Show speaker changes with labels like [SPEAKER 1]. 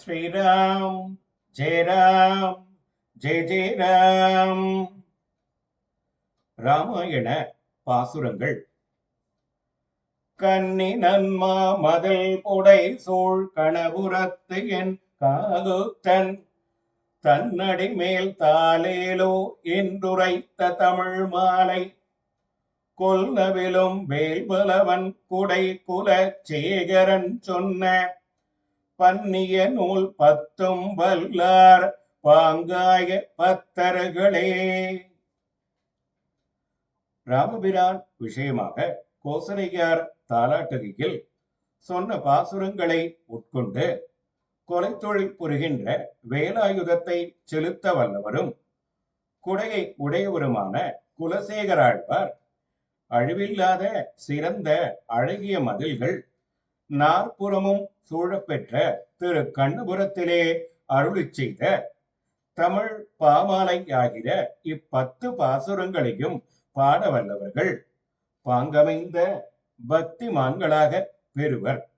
[SPEAKER 1] ஸ்ரீராம் ஜெய ராம் ஜெய ஜெய ராம் ராமாயண பாசுரங்கள். கன்னி நன்மா மதில் புடை சூழ் கணபுரத்து என் காதுத்தன். தன்னடி மேல் தாலேலோ என்றுரைத்த தமிழ் மாலை. கொல்லவிலும் வேல்பலவன் குடை குல சேகரன் சொன்ன பன்னிய நூல் பத்தும் வல்லார் பாங்காய பத்தர்களே. ராமபிரான் விஷயமாக கோசலையார் தாலாட்டுகையில் சொன்ன பாசுரங்களை உட்கொண்டு கொலைத்தொழில் புரிகின்ற வேலாயுதத்தை செலுத்த வல்லவரும் குடையை உடையவருமான குலசேகராழ்வார் அழிவில்லாத சிறந்த அழகிய மதில்கள் நாற்புறமும் சூழப்பெற்ற திரு கண்ணபுரத்திலே அருளி செய்த தமிழ் பாமாலை ஆகிற இப்பத்து பாசுரங்களையும் பாட வல்லவர்கள். பாங்கமைந்த பக்திமான்களாக பெறுவர்.